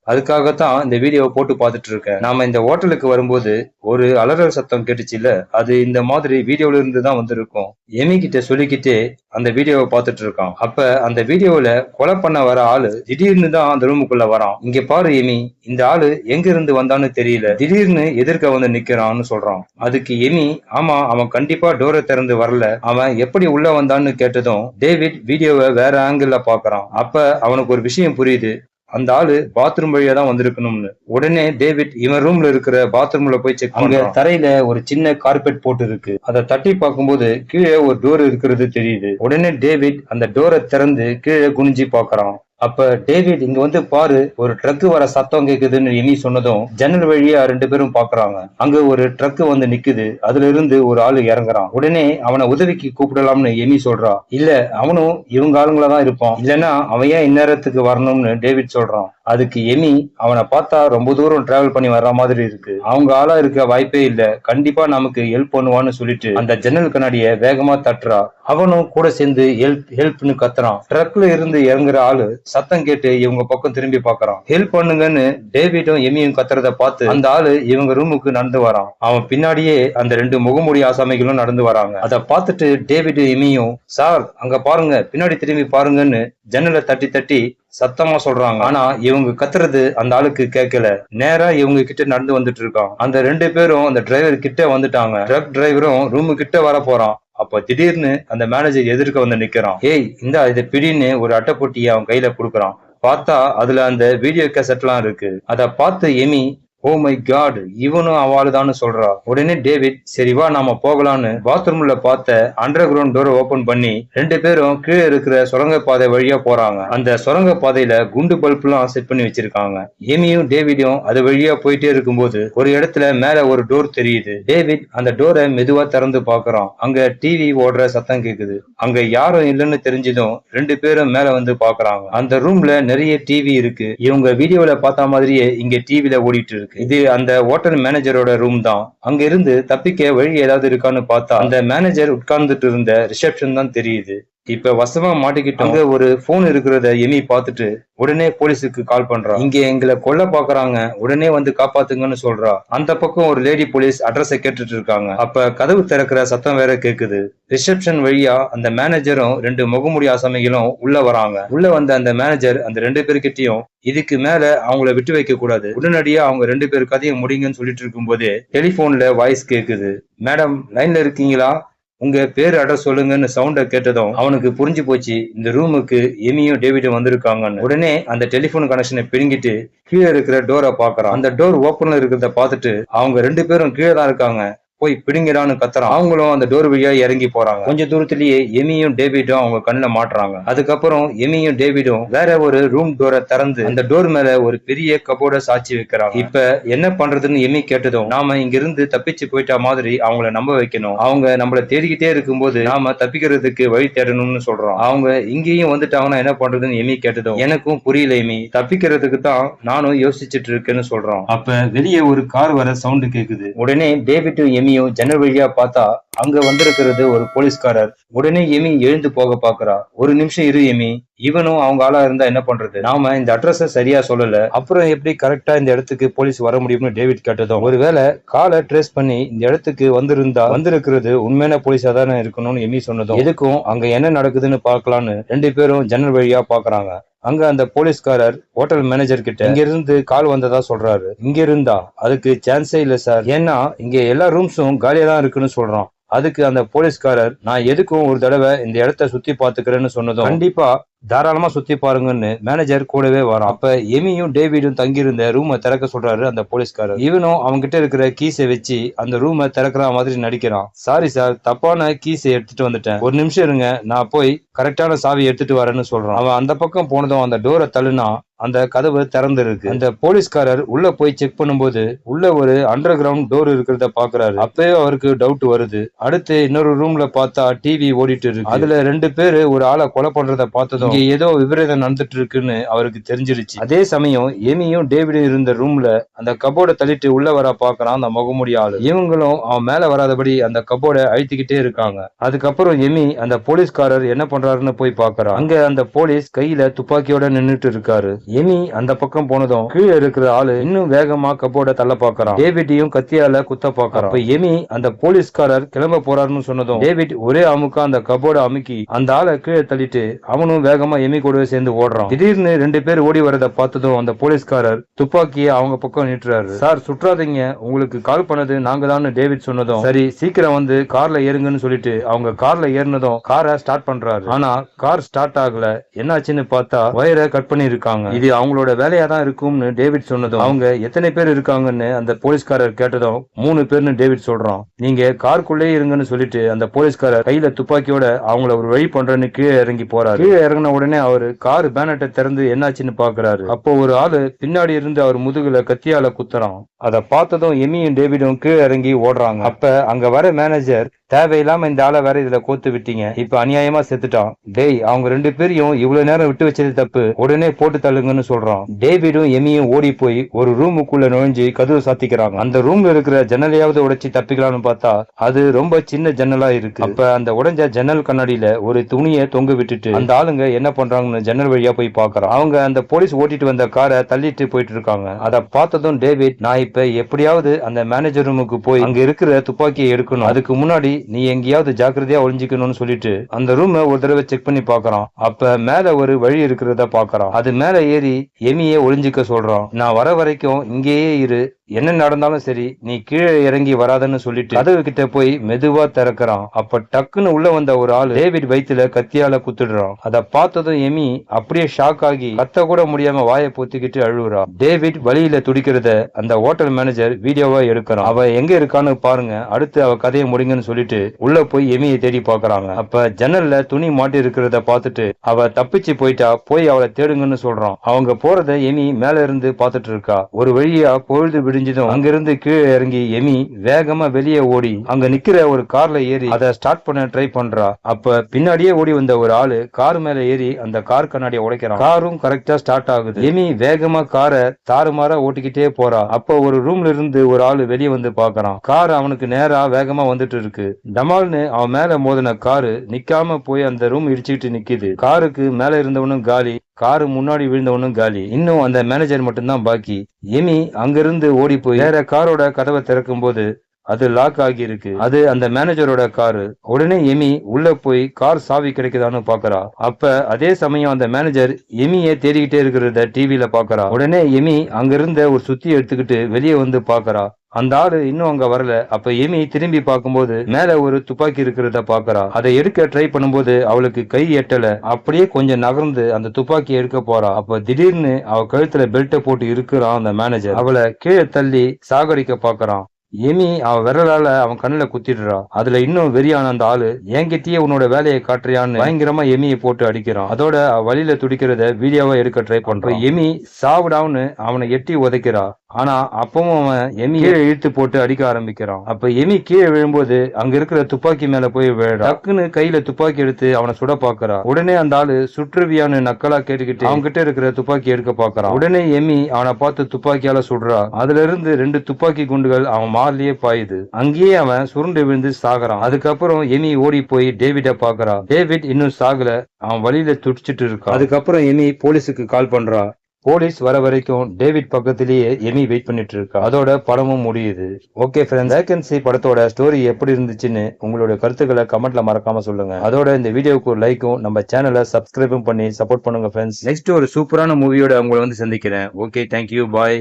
[SPEAKER 1] தான் இந்த வீடியோவை போட்டு பார்த்துட்டு இருக்கேன் நாம இந்த ஹோட்டலுக்கு வரும்போது ஒரு அலறல் சத்தம் கேட்டுச்சு இல்ல அது இந்த மாதிரி வீடியோல இருந்து தான் வந்திருக்கும். எமி கிட்ட சொல்லிக்கிட்டே அந்த வீடியோவை பார்த்துட்டு இருக்கான் அப்ப அந்த வீடியோல கொலை பண்ண வர ஆளு திடீர்னு தான் அந்த ரூமுக்குள்ள வரான். இங்க பாரு எமி இந்த ஆளு எங்க இருந்து வந்தான்னு தெரியல. திடீர்னு எதிர்க்க வந்து நிக்கிறான்னு சொல்றான். அதுக்கு எமி ஆமா அவன் கண்டிப்பா டோரை திறந்து வரல. அவன் எப்படி உள்ள வந்தான்னு கேட்டதும் டேவிட் வீடியோவை வேற ஆங்கிள் பாக்குறான் அப்ப அவனுக்கு ஒரு விஷயம் புரியுது. அந்த ஆளு பாத்ரூம் வழியா தான் வந்திருக்கணும்னு. உடனே டேவிட் இவன் ரூம்ல இருக்கிற பாத்ரூம்ல போய் செக் அங்க தரையில ஒரு சின்ன கார்பெட் போட்டு இருக்கு. அதை தட்டி பார்க்கும்போது கீழே ஒரு டோர் இருக்கிறது தெரியுது. உடனே டேவிட் அந்த டோரை திறந்து கீழே குனிஞ்சு பார்க்கறான். அப்ப டேவிட் இங்க வந்து பாரு ஒரு ட்ரக் வர சத்தம் கேக்குதுன்னு இனி சொன்னதும் ஜன்னல் வழியா ரெண்டு பேரும் பாக்குறாங்க. அங்க ஒரு ட்ரக் வந்து நிக்குது. அதுல இருந்து ஒரு ஆளு இறங்குறான். உடனே அவனை உதவிக்கு கூப்பிடலாம்னு எமி சொல்றா. இல்ல அவனும் இவங்க ஆளுங்களா தான் இருப்பான். இல்லைன்னா அவன் ஏன் இந்நேரத்துக்கு வரணும்னு டேவிட் சொல்றான். அதுக்கு எமி அவனை பார்த்தா ரொம்ப தூரம் டிராவல் பண்ணி வர்ற மாதிரி இருக்கு. அவங்க ஆளா இருக்க வாய்ப்பே இல்ல. கண்டிப்பா நமக்கு ஹெல்ப் பண்ணுவான்னு சொல்லிட்டு அந்த ஜன்னல் கண்ணாடிய வேகமா தட்டுறா. அவனும் கூட சேர்ந்து ஹெல்ப் ஹெல்ப்னு கத்துறான். ட்ரக்ல இருந்து இறங்குற ஆளு சத்தம் கேட்டு இவங்க பக்கம் திரும்பி பாக்குறான் ஹெல்ப் பண்ணுங்கன்னு டேவிடும் எமியும் கத்துறத பார்த்து அந்த ஆளு இவங்க ரூமுக்கு நடந்து வரான். அவன் பின்னாடியே அந்த ரெண்டு முகமூடி ஆசாமிகளும் நடந்து வராங்க. அதை பார்த்துட்டு டேவிட் எமியும் சார் அங்க பாருங்க. பின்னாடி திரும்பி பாருங்கன்னு ஜன்னலை தட்டி தட்டி சத்தமா சொல்றாங்க. ஆனா இவங்க கத்துறது அந்த ஆளுக்கு கேட்கல நேரா இவங்க கிட்ட நடந்து வந்துட்டு இருக்கான். அந்த ரெண்டு பேரும் அந்த டிரைவர் கிட்ட வந்துட்டாங்க. ட்ரக் டிரைவரும் ரூமு கிட்ட வர போறான். அப்ப திடீர்னு அந்த மேனேஜர் எதிர்க்க வந்து நிக்கிறான். ஏய் இந்த இதை பிடின்னு ஒரு அட்டை போட்டியை அவன் கையில கொடுக்குறான். பார்த்தா அதுல அந்த வீடியோ கேசட்லாம் இருக்கு. அத பார்த்து எமி ஓ மை காட் இவனும் அவளுதான்னு சொல்றா. உடனே டேவிட் சரிவா நாம போகலான்னு பாத்ரூம்ல பார்த்த அண்டர் கிரவுண்ட் டோரை ஓபன் பண்ணி ரெண்டு பேரும் கீழே இருக்கிற சுரங்க பாதை வழியா போறாங்க. அந்த சுரங்க பாதையில குண்டு பல்ப் எல்லாம் செட் பண்ணி வச்சிருக்காங்க. ஏமியும் டேவிடும் அது வழியா போயிட்டே இருக்கும்போது ஒரு இடத்துல மேல ஒரு டோர் தெரியுது. டேவிட் அந்த டோரை மெதுவா திறந்து பாக்குறான் அங்க டிவி ஓடுற சத்தம் கேக்குது. அங்க யாரும் இல்லைன்னு தெரிஞ்சதும் ரெண்டு பேரும் மேல வந்து பாக்குறாங்க அந்த ரூம்ல நிறைய டிவி இருக்கு. இவங்க வீடியோல பார்த்த மாதிரியே இங்க டிவில ஓடிட்டு இருக்கு. இது அந்த ஹோட்டல் மேனேஜரோட ரூம் தான். அங்க இருந்து தப்பிக்க வழி ஏதாவது இருக்கான்னு பார்த்தா அந்த மேனேஜர் உட்கார்ந்துட்டு இருந்த ரிசப்ஷன் தான் தெரியுது. இப்ப வசமா மாட்டிக்கிட்டோம். அங்க ஒரு போன் இருக்கிறத எமி பார்த்துட்டு உடனே போலீஸுக்கு கால் பண்றா. இங்க எங்களை கொல்ல பாக்குறாங்க. உடனே வந்து காப்பாத்துங்கன்னு சொல்றா. அந்த பக்கம் ஒரு லேடி போலீஸ் அட்ரஸ கேட்டுட்டு இருக்காங்க. அப்ப கதவு திறக்கிற சத்தம் வேற கேக்குது. ரிசப்ஷன் வழியா அந்த மேனேஜரும் ரெண்டு முகமுடி ஆசாமிகளும் உள்ள வராங்க. உள்ள வந்த அந்த மேனேஜர் அந்த ரெண்டு பேர்கிட்டயும் இதுக்கு மேல அவங்கள விட்டு வைக்க கூடாது. உடனடியா அவங்க ரெண்டு பேர் கதையை முடிங்கன்னு சொல்லிட்டு இருக்கும்போதே டெலிபோன்ல வாய்ஸ் கேக்குது. மேடம் லைன்ல இருக்கீங்களா? உங்க பேர் அட சொல்லுங்கன்னு சவுண்ட கேட்டதும் அவனுக்கு புரிஞ்சு போச்சு இந்த ரூமுக்கு எமியும் டேவிடும் வந்திருக்காங்கன்னு. உடனே அந்த டெலிபோன் கனெக்ஷனை பிடுங்கிட்டு கீழே இருக்கிற டோரை பாக்குறான் அந்த டோர் ஓப்பன்ல இருக்கிறத பார்த்துட்டு அவங்க ரெண்டு பேரும் கீழே தான் இருக்காங்க. போய் பிடுங்கிடான்னு கத்துறான். அவங்களும் அந்த டோர் வழியா இறங்கி போறாங்க. கொஞ்ச தூரத்திலேயே எமியும் டேவிடும் அவங்க கண்ணில் மாட்டுறாங்க. அதுக்கப்புறம் எமியும் டேவிடும் வேற ஒரு ரூம் டோரை திறந்து அந்த டோர் மேல ஒரு பெரிய கபோர்ட சாட்சி வைக்கிறாங்க. இப்ப என்ன பண்றதுன்னு எமி கேட்டதும் நாம இங்கிருந்து தப்பிச்சு போயிட்டா மாதிரி அவங்கள நம்ப வைக்கணும். அவங்க நம்மள தேடிக்கிட்டே இருக்கும்போது நாம தப்பிக்கிறதுக்கு வழி தேடணும்னு சொல்றோம். அவங்க இங்கேயும் வந்துட்டாங்கன்னா என்ன பண்றதுன்னு எமி கேட்டதும் எனக்கும் புரியல எமி. தப்பிக்கிறதுக்கு தான் நானும் யோசிச்சுட்டு இருக்கேன்னு சொல்றோம். அப்ப வெளியே ஒரு கார் வர சவுண்டு கேக்குது. உடனே டேவிட்டும் எமியும் ஜன்னல் வழியா பார்த்தா அங்க வந்திருக்கிறது ஒரு போலீஸ்காரர். உடனே எமி எழுந்து போக பாக்குறா ஒரு நிமிஷம் இரு எமி. இவனும் அவங்க ஆளா இருந்தா என்ன பண்றது? நாம இந்த அட்ரஸ சரியா சொல்லல. அப்புறம் எப்படி கரெக்டா இந்த இடத்துக்கு போலீஸ் வர முடியும்னு டேவிட் கேட்டதும் ஒருவேளை காலை ட்ரேஸ் பண்ணி இந்த இடத்துக்கு வந்திருந்தா வந்திருக்கிறது உண்மையான போலீஸா தானே இருக்கணும்னு எமி சொன்னதும் எதுக்கும் அங்க என்ன நடக்குதுன்னு பாக்கலாம்னு ரெண்டு பேரும் ஜன்னல் வழியா பாக்குறாங்க அங்க அந்த போலீஸ்காரர் ஹோட்டல் மேனேஜர் கிட்ட இங்க இருந்து கால் வந்ததா சொல்றாரு. இங்க இருந்தா அதுக்கு சான்ஸே இல்ல சார் ஏன்னா இங்க எல்லா ரூம்ஸும் காலியா தான் இருக்குன்னு சொல்றான். அதுக்கு அந்த போலீஸ்காரர் நான் எதுக்கும் ஒரு தடவை இந்த இடத்த சுத்தி பாத்துக்கிறேன்னு சொன்னதும் கண்டிப்பா. தாராளமா சுத்தி பாருங்கன்னு மேனேஜர் கூடவே வரான். அப்ப எமியும் டேவிடும் தங்கியிருந்த ரூமை திறக்க சொல்றாரு அந்த போலீஸ்காரர். இவனும் அவங்க கிட்ட இருக்கிற கீஸை வச்சு அந்த ரூமை திறக்கிற மாதிரி நடிக்கிறான். சாரி சார் தப்பான கீஸை எடுத்துட்டு வந்துட்டேன். ஒரு நிமிஷம் இருங்க நான் போய் கரெக்டான சாவி எடுத்துட்டு வரேன்னு சொல்றான். அவன் அந்த பக்கம் போனதும் அந்த டோரை தள்ளுனா அந்த கதவு திறந்திருக்கு. அந்த போலீஸ்காரர் உள்ள போய் செக் பண்ணும்போது உள்ள ஒரு அண்டர் கிரவுண்ட் டோர் இருக்கிறத பாக்குறாரு. அப்பவே அவருக்கு டவுட் வருது. அடுத்து இன்னொரு ரூம்ல பார்த்தா டிவி ஓடிட்டு இருக்கு. அதுல ரெண்டு பேரு ஒரு ஆளை கொலை பண்றத பார்த்ததும் இங்க ஏதோ விபரீதம் நடந்துட்டு இருக்குன்னு அவருக்கு தெரிஞ்சிருச்சு. அதே சமயம் எமியும் டேவிடும் இருந்த ரூம்ல அந்த கபோர்டை தள்ளிட்டு உள்ள வர பாக்குறான் அந்த முகமுடி ஆளு. இவங்களும் அவன் மேல வராதபடி அந்த கபோர்டை அழுத்திக்கிட்டே இருக்காங்க. அதுக்கப்புறம் எமி அந்த போலீஸ்காரர் என்ன பண்றாருன்னு போய் பாக்குறான். அங்க அந்த போலீஸ் கையில துப்பாக்கியோட நின்னுட்டு இருக்காரு. எமி அந்த பக்கம் போனதும் கீழே இருக்கிற ஆளு இன்னும் வேகமா கபோர்ட தள்ள பாக்குறான் டேவிட்டையும் கத்தியால குத்த பாக்குறான் இப்ப எமி அந்த போலீஸ்காரர் கிளம்ப போறாருன்னு சொன்னதும் டேவிட் ஒரே அமுக்கா அந்த கபோட அமுக்கி அந்த ஆளை கீழே தள்ளிட்டு அவனும் வேகமா எமி கூடவே சேர்ந்து ஓடுறான். திடீர்னு ரெண்டு பேர் ஓடி வரத பார்த்ததும் அந்த போலீஸ்காரர் துப்பாக்கியை அவங்க பக்கம் நிட்டுறாரு. சார் சுற்றாதீங்க. உங்களுக்கு கால் பண்ணது நாங்க தான் டேவிட் சொன்னதும் சரி சீக்கிரம் வந்து கார்ல ஏறுங்கன்னு சொல்லிட்டு அவங்க கார்ல ஏறினதும் காரை ஸ்டார்ட் பண்றாரு. ஆனா கார் ஸ்டார்ட் ஆகல. என்னாச்சுன்னு பார்த்தா வயரை கட் பண்ணி இருக்காங்க இது அவங்களோட வேலையா தான் இருக்கும்னு டேவிட் சொன்னதும் அவங்க எத்தனை பேர் இருக்காங்கன்னு அந்த போலீஸ்காரர் கேட்டதும் மூணு பேர்னு டேவிட் சொல்றான். நீங்க காருக்குள்ளே இருங்கன்னு சொல்லிட்டு அந்த போலீஸ்காரர் கையில துப்பாக்கியோட அவங்கள ஒரு வழி பண்றன்னு கீழே இறங்கி போறாரு. கீழே இறங்கின உடனே அவரு கார் பேனட்டை திறந்து என்னாச்சுன்னு பாக்குறாரு. அப்போ ஒரு ஆளு பின்னாடி இருந்து அவர் முதுகுல கத்தியால குத்துறான். அதை பார்த்ததும் எமியும் டேவிடும் கீழே இறங்கி ஓடுறாங்க. அப்ப அங்க வர மேனேஜர் தேவையில்லாம இந்த ஆளை வேற இதுல கோத்து விட்டீங்க. இப்ப அநியாயமா செத்துட்டான். டேய் அவங்க ரெண்டு பேரையும் இவ்வளவு நேரம் விட்டு வச்சது தப்பு. உடனே போட்டு தள்ளுங்கன்னு சொல்றான். டேவிடும் எமியும் ஓடி போய் ஒரு ரூமுக்குள்ள நுழைஞ்சு கதவு சாத்திக்கிறாங்க. அந்த ரூம்ல இருக்கிற ஜன்னலையாவது உடைச்சு தப்பிக்கலாம்னு பார்த்தா அது ரொம்ப சின்ன ஜன்னலா இருக்கு. அப்ப அந்த உடைஞ்ச ஜன்னல் கண்ணாடியில ஒரு துணியை தொங்க விட்டுட்டு அந்த ஆளுங்க என்ன பண்றாங்கன்னு ஜன்னல் வழியா போய் பாக்குறான். அவங்க அந்த போலீஸ் ஓட்டிட்டு வந்த காரை தள்ளிட்டு போயிட்டு இருக்காங்க. அதை பார்த்ததும் டேவிட் நான் இப்ப எப்படியாவது அந்த மேனேஜர் ரூமுக்கு போய் அங்க இருக்கிற துப்பாக்கியை எடுக்கணும். அதுக்கு முன்னாடி நீ எங்கேயாவது ஜாக்கிரதையா ஒளிஞ்சிக்கணும்னு சொல்லிட்டு அந்த ரூமை ஒரு தடவை செக் பண்ணி பாக்குறான் அப்ப மேல ஒரு வழி இருக்கிறத பாக்குறான் அது மேல ஏறி எமியே ஒளிஞ்சிக்க சொல்றான். நான் வர வரைக்கும் இங்கேயே இரு. என்ன நடந்தாலும் சரி நீ கீழே இறங்கி வராதன்னு சொல்லிட்டு கதவு கிட்ட போய் மெதுவா திறக்கிறான். அப்ப டக்குன்னு உள்ள வந்த ஒரு ஆள் டேவிட் வயிற்றுல கத்தியால குத்துடுறான். அதை பார்த்ததும் எமி அப்படியே ஷாக் ஆகி கத்த கூட முடியாம வாயை பொத்திக்கிட்டு அழுகுறா. டேவிட் வழியில துடிக்கிறத அந்த ஹோட்டல் மேனேஜர் வீடியோவா எடுக்கிறான். அவ எங்க இருக்கான்னு பாருங்க அடுத்து அவ கதையை முடிங்கன்னு சொல்லிட்டு உள்ள போய் எமியை தேடி பாக்குறாங்க. அப்ப ஜன்னல்ல துணி மாட்டி இருக்கிறத பார்த்துட்டு அவ தப்பிச்சு போயிட்டா போய் அவளை தேடுங்கன்னு சொல்றான். அவங்க போறத எமி மேல இருந்து பார்த்துட்டு இருக்கா. ஒரு வழியா பொழுது விடு தெரிஞ்சதும் அங்கிருந்து கீழே இறங்கி எமி வேகமா வெளியே ஓடி அங்க நிக்கிற ஒரு கார்ல ஏறி அதை ஸ்டார்ட் பண்ண ட்ரை பண்றா. அப்ப பின்னாடியே ஓடி வந்த ஒரு ஆளு கார் மேல ஏறி அந்த கார் கண்ணாடியை உடைக்கிறான். காரும் கரெக்டா ஸ்டார்ட் ஆகுது. எமி வேகமா காரை தாறுமாறா ஓட்டிக்கிட்டே போறா. அப்ப ஒரு ரூம்ல இருந்து ஒரு ஆளு வெளியே வந்து பாக்குறான். கார் அவனுக்கு நேரா வேகமா வந்துட்டு இருக்கு. டமால்னு அவன் மேல மோதின காரு நிக்காம போய் அந்த ரூம் இடிச்சுக்கிட்டு நிக்குது. காருக்கு மேல இருந்தவனும் காலி. காரு முன்னாடி விழுந்தவனும் காலி. இன்னும் அந்த மேனேஜர் மட்டும்தான் பாக்கி. எமி அங்கிருந்து ஓடி போய் வேற காரோட கதவை திறக்கும் போது அது லாக் ஆகி இருக்கு அது அந்த மேனேஜரோட காரு உடனே எமி உள்ள போய் கார் சாவி கிடைக்குதான்னு பாக்குறா அப்ப அதே சமயம் அந்த மேனேஜர் எமிய தேடிக்கிட்டே இருக்கிறத டிவில பாக்குறா உடனே எமி அங்க இருந்த ஒரு சுத்தி எடுத்துக்கிட்டு வெளியே வந்து பாக்குறா அந்த ஆளு இன்னும் அங்க வரல. அப்ப எமி திரும்பி பார்க்கும்போது மேல ஒரு துப்பாக்கி இருக்கிறத பாக்குறா அதை எடுக்க ட்ரை பண்ணும்போது அவளுக்கு கை எட்டல. அப்படியே கொஞ்சம் நகர்ந்து அந்த துப்பாக்கி எடுக்க போறா. அப்ப திடீர்னு அவ கழுத்துல பெல்ட்டை போட்டு இருக்கிறான் அந்த மேனேஜர் அவளை கீழே தள்ளி சாகடிக்க பாக்குறான் எமி அவன் விரலால அவன் கண்ணுல குத்திடுறா. அதுல இன்னும் வெறியான அந்த ஆளு என்கிட்டயே உன்னோட வேலையை காட்டுறியான்னு பயங்கரமா எமியை போட்டு அடிக்கிறான். அதோட வழியில துடிக்கிறத வீடியோவா எடுக்க ட்ரை பண்றான். எமி சாவிடான்னு அவனை எட்டி உதைக்கிறா. ஆனா அப்பவும் அவன் எமி கீழே இழுத்து போட்டு அடிக்க ஆரம்பிக்கிறான். அப்ப எமி கீழே விழும்போது அங்க இருக்கிற துப்பாக்கி மேல போய் விழுறா. டக்குன்னு கையில துப்பாக்கி எடுத்து அவனை சுட பாக்குறா. உடனே அந்த ஆளு சுற்றுவியான்னு நக்கலா கேட்டுக்கிட்டு அவங்க கிட்ட இருக்கிற துப்பாக்கி எடுக்க பாக்குறான் உடனே எமி அவனை பார்த்து துப்பாக்கியால சுடுறா. அதுல இருந்து ரெண்டு துப்பாக்கி குண்டுகள் அவன் மார்லயே பாயுது. அங்கேயே அவன் சுருண்டு விழுந்து சாகுறான். அதுக்கப்புறம் எமி ஓடி போய் டேவிட பாக்குறா. டேவிட் இன்னும் சாகல. அவன் வழியில துடிச்சிட்டு இருக்கான் அதுக்கப்புறம் எமி போலீஸுக்கு கால் பண்றா. போலீஸ் வர வரைக்கும் டேவிட் பக்கத்திலேயே எமி வெயிட் பண்ணிட்டு இருக்கா அதோட படமும் முடியுது. ஓகே ஃப்ரெண்ட்ஸ் வேகன்சி படத்தோட ஸ்டோரி எப்படி இருந்துச்சுன்னு உங்களோட கருத்துக்களை கமெண்ட்ல மறக்காம சொல்லுங்க. அதோட இந்த வீடியோவுக்கு ஒரு லைக்கும் நம்ம சேனலை சப்ஸ்கிரைபும் பண்ணி சப்போர்ட் பண்ணுங்க ஃப்ரெண்ட்ஸ் நெக்ஸ்ட் ஒரு சூப்பரான மூவியோட உங்களை வந்து சந்திக்கிறேன். Okay thank you bye